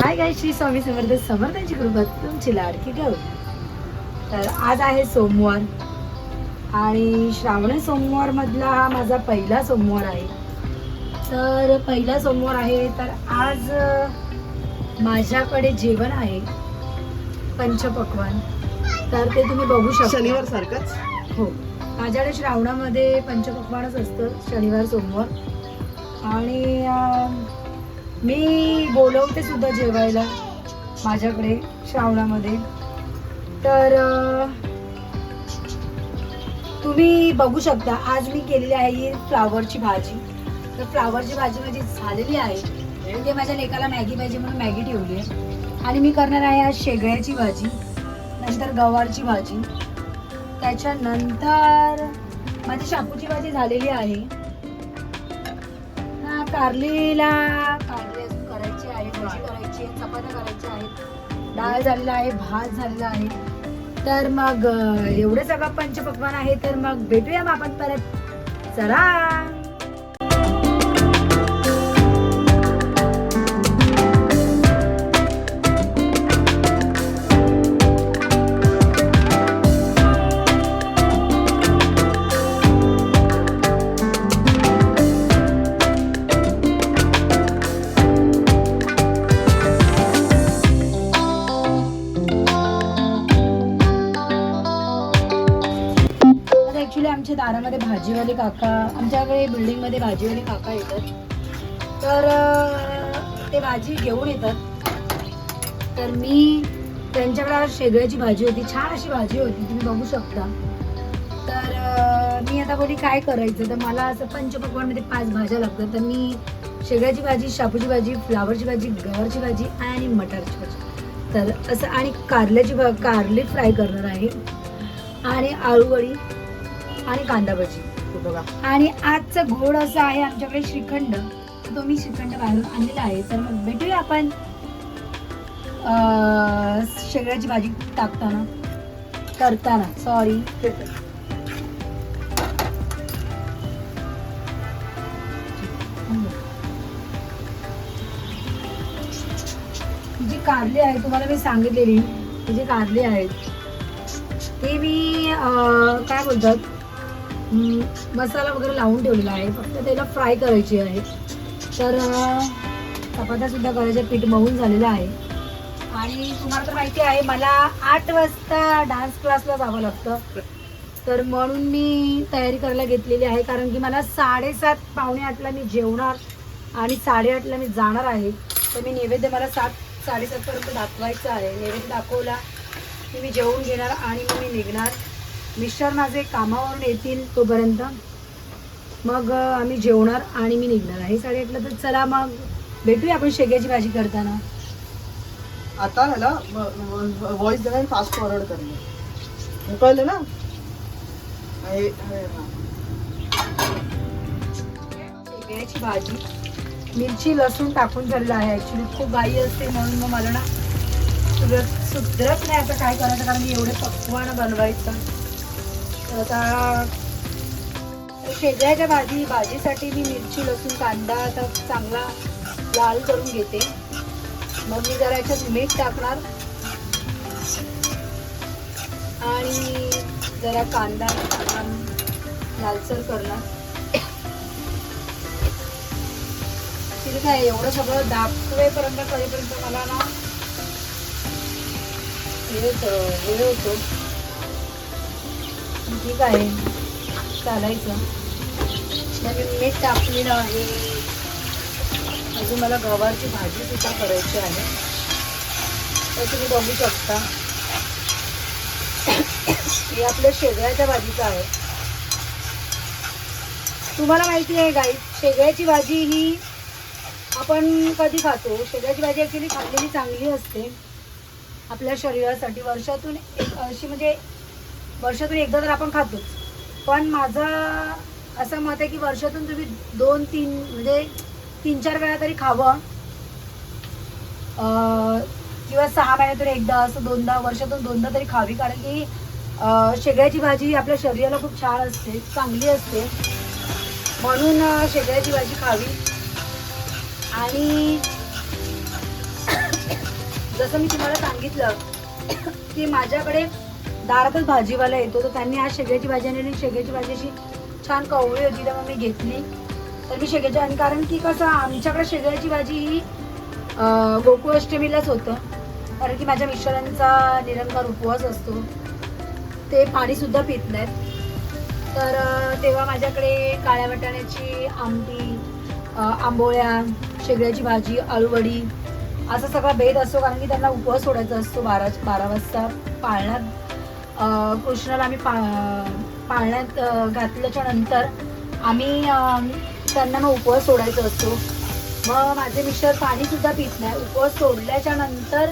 हाय गाय श्री स्वामी समर्थ समर्थांची कृपा तुमची लाडकी गाव तर आज आहे सोमवार आणि श्रावण सोमवार मधला हा माझा पहिला सोमवार आहे. तर पहिला सोमवार आहे तर आज माझ्याकडे जेवण आहे पंचपक्वान तर ते तुम्ही बघू शकता. शनिवार सारखंच? हो. माझ्याकडे श्रावणामध्ये पंचपक्वानच असतं शनिवार सोमवार. आणि मी बोलवते सुद्धा जेवायला माझ्याकडे श्रावणामध्ये. तर तुम्ही बघू शकता आज मी केलेली आहे ही फ्लावरची भाजी. तर फ्लावरची भाजी माझी झालेली आहे. म्हणजे माझ्या लेकाला मॅगी पाहिजे म्हणून मॅगी ठेवली आहे. आणि मी करणार आहे आज शेगळ्याची भाजी नंतर गवारची भाजी. त्याच्यानंतर माझी शापूची भाजी झालेली आहे. हा, कारलीला कारली अजून करायची आहे भाजी करायची आहे चपात्या करायच्या आहेत. डाळ झालेला आहे भात झालेला आहे. तर मग एवढं एवढे सगळं पंचपक्वान आहे तर मग भेटूया मग आपण परत. चला! ॲक्च्युली आमच्या दारामध्ये भाजीवाले काका आमच्याकडे बिल्डिंगमध्ये भाजीवाले काका येतात. तर ते भाजी घेऊन येतात. तर मी त्यांच्याकडे शेगळ्याची भाजी होती छान अशी भाजी होती तुम्ही बघू शकता. तर मी आता बोली काय करायचं? तर मला असं पंचपकवानमध्ये पाच भाज्या लागतात. तर मी शेगळ्याची भाजी शापूची भाजी फ्लावरची भाजी गवारची भाजी आणि मटारची भाजी. तर असं आणि कारल्याची भा कारले फ्राय करणार आहे. आणि आळूवडी आणि कांदा भजी. बघा. आणि आजचं घोड असं आहे आमच्याकडे श्रीखंड. तो मी श्रीखंड बाहेरून आणलेला आहे. तर मग भेटूया आपण अं, भाजी टाकताना. करताना. सॉरी जी कारली आहे तुम्हाला मी सांगितलेली जे जी कारली आहेत ते मी काय बोलतात? मसाला वगैरे लावून ठेवलेला आहे. फक्त त्याला फ्राय करायची आहे. तर अं, चपात्या सुद्धा पीठ मऊन झालेलं आहे. आणि तुम्हाला तर माहिती आहे मला आठ वाजता डान्स क्लासला जावं लागतं. तर म्हणून मी तयारी करायला घेतलेली आहे कारण की मला साडेसात पावणे आठला मी जेवणार आणि साडेआठला मी जाणार आहे. तर मी नैवेद्य मला सात साडेसातपर्यंत दाखवायचं आहे. नैवेद्य दाखवला की मी जेवून घेणार आणि मग मी निघणार. मिस्टर माझे कामावरून येतील तोपर्यंत. मग आम्ही जेवणार आणि मी निघणार आहे. साडेआठला तर चला मग भेटूया आपण शेग्याची भाजी करताना. आता ह्याला व्हॉइस देणार फास्ट फॉरवर्ड करणार. कळलं ना. शेग्याची भाजी मिरची लसूण टाकून झालेलं आहे. ॲक्च्युली खूप गाई असते म्हणून मग मला ना सुधरत सुधरत नाही आता काय करायचं कारण की एवढे पक्वानं बनवायचं. आता शेजायच्या भाजी भाजीसाठी मी मिरची लसूण कांदा आता चांगला लाल करून घेते. मग मी जरा याच्यात मीठ टाकणार. आणि जरा कांदा लालसर करणार. ठीक आहे एवढं सगळं दाखवेपर्यंत करेपर्यंत मला ना हे होतं होतो. ठीक आहे. चालायचं. मग मी मीठ टाकलेलं आहे अजून मला गव्हाची भाजी सुद्धा करायची आहे. तर तुम्ही बघू शकता. हे आपल्या शेगळ्याच्या भाजीचं आहे. तुम्हाला माहिती आहे गाई शेगळ्याची भाजी ही आपण कधी खातो? शेगळ्याची भाजी ॲक्च्युली खाल्लेली चांगली असते. आपल्या शरीरासाठी. वर्षातून एक अशी म्हणजे वर्षातून एकदा तर आपण खातोच पण माझं असं मत आहे की वर्षातून तुम्ही दोन तीन म्हणजे तीन चार वेळा तरी खावं. किंवा सहा महिन्यातून एकदा असं दोनदा वर्षातून दोनदा तरी खावी. कारण की अं, शेगळ्याची भाजी आपल्या शरीराला खूप छान असते चांगली असते. म्हणून अं, शेगड्याची भाजी खावी. आणि जसं मी तुम्हाला सांगितलं की माझ्याकडे दारातच भाजीवाला येतो तर त्यांनी आज शेग्याची भाजी आणली आणि शेगड्याची भाजी अशी छान कवळी होती तर मग मी घेतली. तर मी शेगड्याची आणि कारण की कसं आमच्याकडे शेग्याची भाजी ही गोकुळाष्टमीलाच होतं. कारण की माझ्या मिस्टरांचा निरंकार उपवास असतो. ते पाणीसुद्धा पित नाहीत. तर तेव्हा माझ्याकडे काळ्या वाटाण्याची आमटी आंबोळ्या शेगड्याची भाजी आळूवडी असा सगळा भेद असतो. कारण की त्यांना उपवास सोडायचा असतो बारा बारा वाजता. पाळण्यात कृष्णाला आम्ही पा पाळण्यात घातल्याच्या नंतर आम्ही त्यांना मग उपवास सोडायचा असतो. मग माझे मिस्टर पाणी सुद्धा पित नाही. उपवास सोडल्याच्या नंतर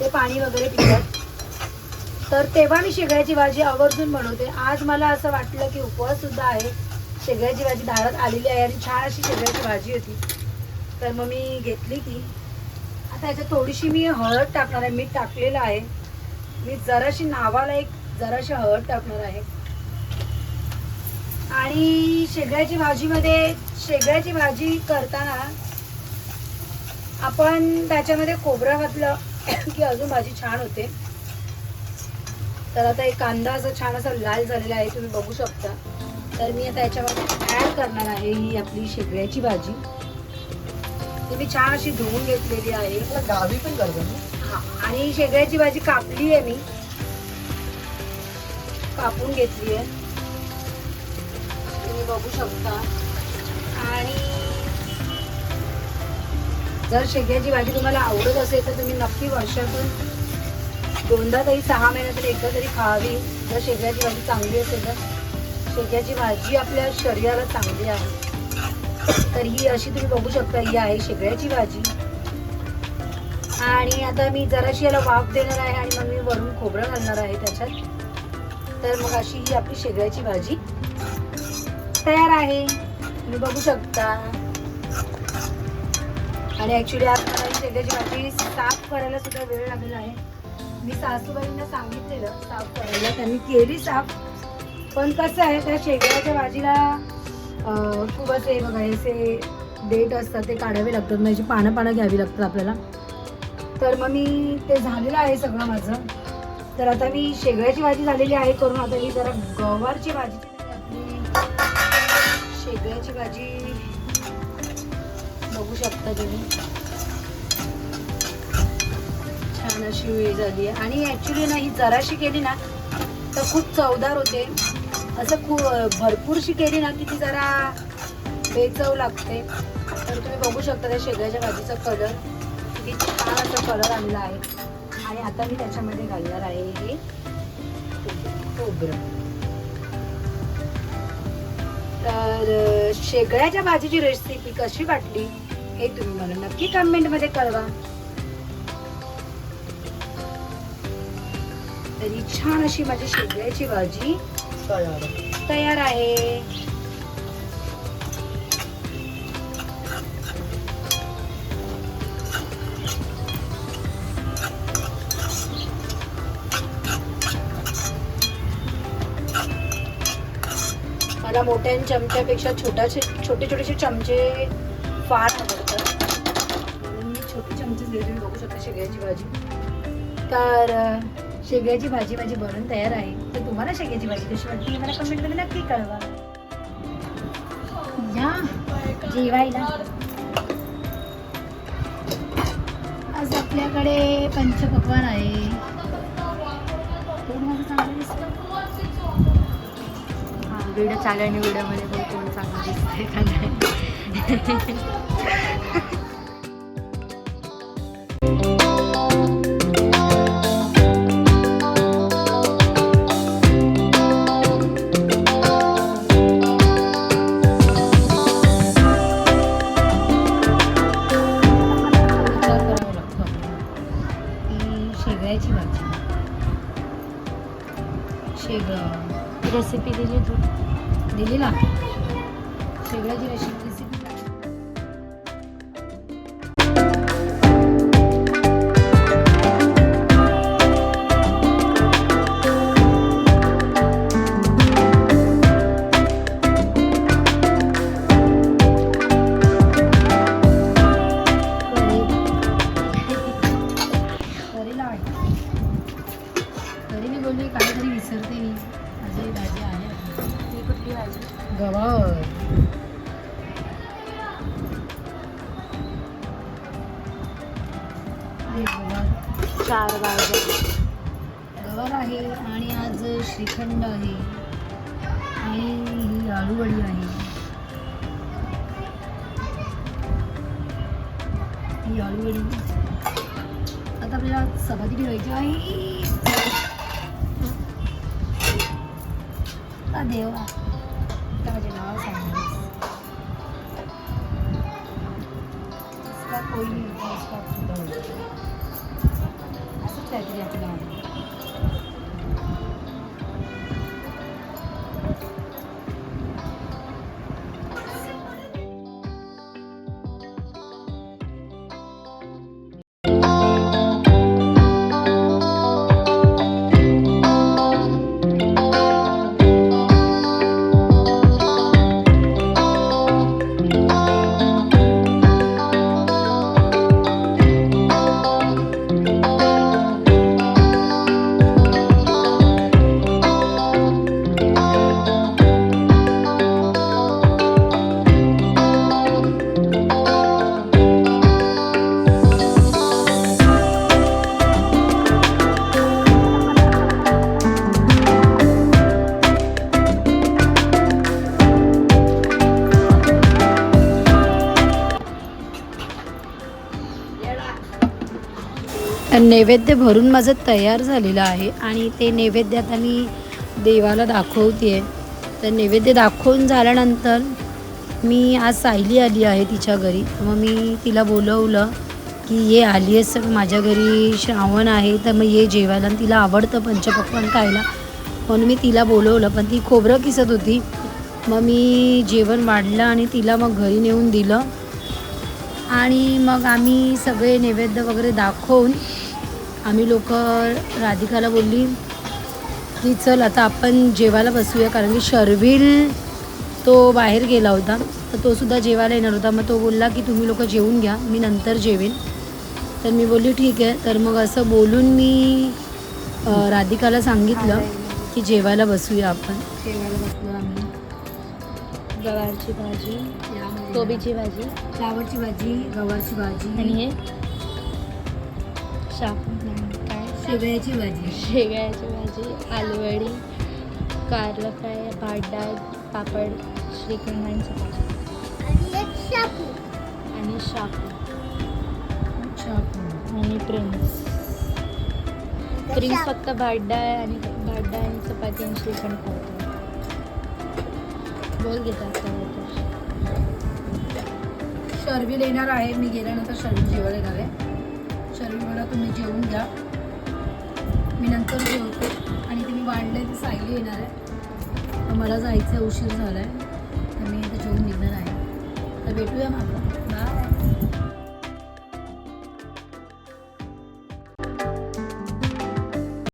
ते पाणी वगैरे पितात. तर तेव्हा मी शेगड्याची भाजी आवर्जून बनवते. आज मला असं वाटलं की उपवास सुद्धा आहे. शेगड्याची भाजी दारात आलेली आहे आणि छान अशी शेगड्याची भाजी होती. तर मग मी घेतली ती. आता याच्यात थोडीशी मी हळद टाकणार आहे. मीठ टाकलेलं आहे. मी जराशी नावाला एक जराशी हळद टाकणार आहे. आणि शेगड्याची भाजीमध्ये शेगड्याची भाजी करताना आपण त्याच्यामध्ये खोबरं घातलं की अजून भाजी छान होते. तर आता एक कांदा असा छान असा लाल झालेला आहे तुम्ही बघू शकता. तर मी आता याच्यामध्ये ऍड करणार आहे ही आपली शेगड्याची भाजी. ती मी छान अशी धुवून घेतलेली आहे. गावी पण करतो हा, आणि शेगड्याची भाजी कापली आहे मी. कापून घेतली आहे. तुम्ही बघू शकता. आणि जर शेगड्याची भाजी तुम्हाला आवडत असेल तर तुम्ही नक्की वर्षातून दोनदा तरी सहा महिन्यातून एकदा तरी खावी. जर शेगड्याची भाजी चांगली असेल तर. शेगड्याची भाजी आपल्या शरीराला चांगली आहे. तर ही अशी तुम्ही बघू शकता ही आहे शेगड्याची भाजी. आणि आता मी जराशी याला वाफ देणार आहे आणि मग मी वरून खोबरं घालणार आहे त्याच्यात. तर मग अशी ही आपली शेगड्याची भाजी तयार आहे. तुम्ही बघू शकता. आणि ऍक्च्युली आज मला ही शेगड्याची भाजी साफ करायला सुद्धा वेळ लागलेला आहे. मी सासूबाईंना सांगितलेलं साफ करायला. त्यांनी केली साफ. पण कसं आहे त्या शेगड्याच्या भाजीला खूप असे बघा हे असे देठ असतात ते काढावे लागतात. म्हणजे पानं पानं घ्यावी लागतात आपल्याला. तर मग मी ते झालेलं आहे सगळं माझं. तर आता मी शेगड्याची भाजी झालेली आहे करून आता मी जरा गवारची भाजी शेगळ्याची शेगड्याची भाजी बघू शकता तुम्ही. छान अशी वेळ झाली आहे. आणि ॲक्च्युली ना ही जराशी केली ना तर खूप चवदार होते. असं खूप भरपूरशी केली ना की ती जरा बेचव लागते. तर तुम्ही बघू शकता त्या शेगड्याच्या भाजीचा कलर कलर आणला आहे. आणि आता मी त्याच्यामध्ये घालणार आहे हे खोबरं. तर अं, शेगड्याच्या भाजीची रेसिपी कशी वाटली हे तुम्ही मला नक्की कमेंटमध्ये कळवा. तरी छान अशी माझी शेगड्याची भाजी तयार आहे. मला मोठ्या चमच्यापेक्षा छोटाचे छोटे छोटेसे चमचे फार आवडतात. मी छोटे चमचे जे तुम्ही बघू शकता शेगड्याची भाजी. तर शेगड्याची भाजी माझी बनवून तयार आहे. तर तुम्हाला शेगड्याची भाजी कशी वाटते मला कमेंटमध्ये नक्की कळवा. या जेवायला. आज आपल्याकडे पंचपक्वान आहे. व्हिडिओ चालू आणि व्हिडिओमध्ये पण कोण चांगलं दिसतंय का नाही? गवार चार भाज्या गवार आहे आणि आज श्रीखंड आहे. आणि ही आळूवडी आहे. ही आळूवडी. आता आपल्याला चपाती ठेवायची आहे. देवा. नैवेद्य भरून माझं तयार झालेलं आहे आणि ते नैवेद्य आता मी देवाला दाखवते तर नैवेद्य दाखवून झाल्यानंतर मी आज सायली आली आहे तिच्या घरी. मग मी तिला बोलवलं की ये आली आहेस माझ्या घरी श्रावण आहे तर मग ये जेवायला. आणि तिला आवडतं पंचपक्वान खायला. म्हणून मी तिला बोलवलं पण ती खोबरं किसत होती. मग मी जेवण वाढलं आणि तिला मग घरी नेऊन दिलं. आणि मग आम्ही सगळे नैवेद्य वगैरे दाखवून आम्ही लोक राधिकाला बोलली की चल आता आपण जेवायला बसूया कारण की शर्विल तो बाहेर गेला होता तर तो सुद्धा जेवायला येणार होता. मग तो बोलला की तुम्ही लोक जेवून घ्या मी नंतर जेवेन. तर मी बोलली ठीक आहे. तर मग असं बोलून मी राधिकाला सांगितलं की जेवायला बसूया आपण. जेवायला बसलो आम्ही. गवारची भाजी कोबीची भाजी फ्लावरची भाजी गवारची भाजी. आणि हे? शाप शेवयाची भाजी. शेवयाची भाजी आलूवडी कारलं फ्राय भात डाळ पापड श्रीखंड आणि चपाती आणि शापू आणि प्रिन्स. प्रिन्स फक्त भात डाळ आणि भात डाळ आणि चपाती आणि श्रीखंड खातो. बोल घेतात शर्विल येणार आहे. मी गेल्यानंतर शर्विल जेवायला येणार आहे शर्विल मला तुम्ही जेवून घ्या. मी नंतर जेवते आणि ते मी वाढले ते सायली येणार आहे. तर मला जायचं उशीर झाला आहे तर मी आता जेवून निघणार आहे. तर भेटूया मग आपण.